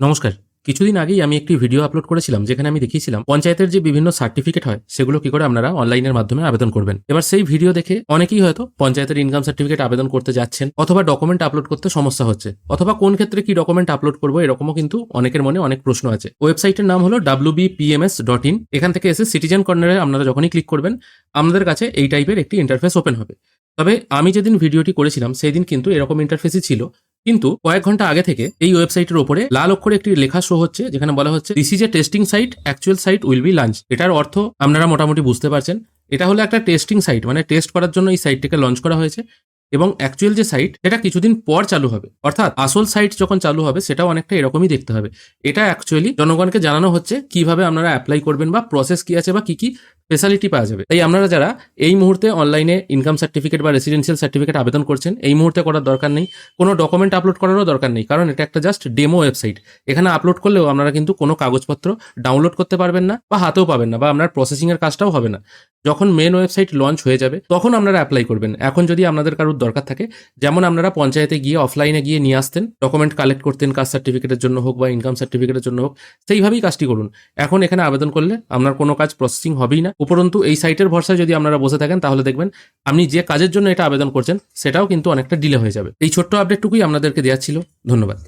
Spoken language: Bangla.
নমস্কার। কিছুদিন আগেই আমি একটি ভিডিও আপলোড করেছিলাম, যেখানে আমি দেখিয়েছিলাম পঞ্চায়েতের যে বিভিন্ন সার্টিফিকেট হয়, সেগুলো কি করে আপনারা অনলাইনের মাধ্যমে আবেদন করবেন। এবার সেই ভিডিও দেখে অনেকেই হয়তো পঞ্চায়েতের ইনকাম সার্টিফিকেট আবেদন করতে যাচ্ছেন, অথবা ডকুমেন্ট আপলোড করতে সমস্যা হচ্ছে, অথবা কোন ক্ষেত্রে কি ডকুমেন্ট আপলোড করব এরকমও কিন্তু অনেকের মনে অনেক প্রশ্ন আছে। ওয়েবসাইটের নাম হলো ডাব্লিউবিপিএমএস ডট ইন এখান থেকে এসে সিটিজেন কর্নারে আপনারা যখনই ক্লিক করবেন, আপনাদের কাছে এই টাইপের একটি ইন্টারফেস ওপেন হবে। তবে আমি যেদিন ভিডিওটি করেছিলাম, সেই দিন কিন্তু এরকম ইন্টারফেসই ছিল কিন্তু কয়েক ঘণ্টা আগে থেকে এই ওয়েবসাইটের উপরে লাল অক্ষরে একটি লেখা শো হচ্ছে, যেখানে বলা হচ্ছে this is a testing site actual site will be launch এটার অর্থ আপনারা মোটামুটি বুঝতে পারছেন। এটা হলো একটা টেস্টিং সাইট মানে টেস্ট করার জন্য এই সাইটটিকে লঞ্চ করা হয়েছে। এবং অ্যাকচুয়াল যে সাইট সেটা কিছুদিন পর চালু হবে। অর্থাৎ আসল সাইট যখন চালু হবে, সেটাও অনেকটা এরকমই দেখতে হবে। এটা অ্যাকচুয়ালি জনগণকে জানানো হচ্ছে, কীভাবে আপনারা অ্যাপ্লাই করবেন বা প্রসেস কি আছে বা কি কি ফেসিলিটি পাওয়া যাবে। তাই আপনারা যারা এই মুহূর্তে অনলাইনে ইনকাম সার্টিফিকেট বা রেসিডেন্সিয়াল সার্টিফিকেট আবেদন করছেন, এই মুহূর্তে করার দরকার নেই। কোনো ডকুমেন্ট আপলোড করারও দরকার নেই, কারণ এটা একটা জাস্ট ডেমো ওয়েবসাইট এখানে আপলোড করলেও আপনারা কিন্তু কোনো কাগজপত্র ডাউনলোড করতে পারবেন না বা হাতেও পাবেন না বা আপনার প্রসেসিংয়ের কাজটাও হবে না। যখন মেন ওয়েবসাইট লঞ্চ হয়ে যাবে, তখন আপনারা অ্যাপ্লাই করবেন। এখন যদি আপনাদের কারোর দরকার থাকে, যেমন আপনারা পঞ্চায়েতে গিয়ে অফলাইনে গিয়ে নিয়ে আসতেন ডকুমেন্ট কালেক্ট করতেন, কাস্ট সার্টিফিকেটের জন্য হোক বা ইনকাম সার্টিফিকেটের জন্য হোক, সেইভাবেই কাজটি করুন। এখন এখানে আবেদন করলে আপনার কোনো কাজ প্রসেসিং হবেই না। উপরন্তু এই সাইটের ভরসায় যদি আপনারা বসে থাকেন, তাহলে দেখবেন আপনি যে কাজের জন্য এটা আবেদন করছেন, সেটাও কিন্তু অনেকটা ডিলে হয়ে যাবে। এই ছোট্ট আপডেটটুকুই আপনাদেরকে দেওয়া ছিল। ধন্যবাদ।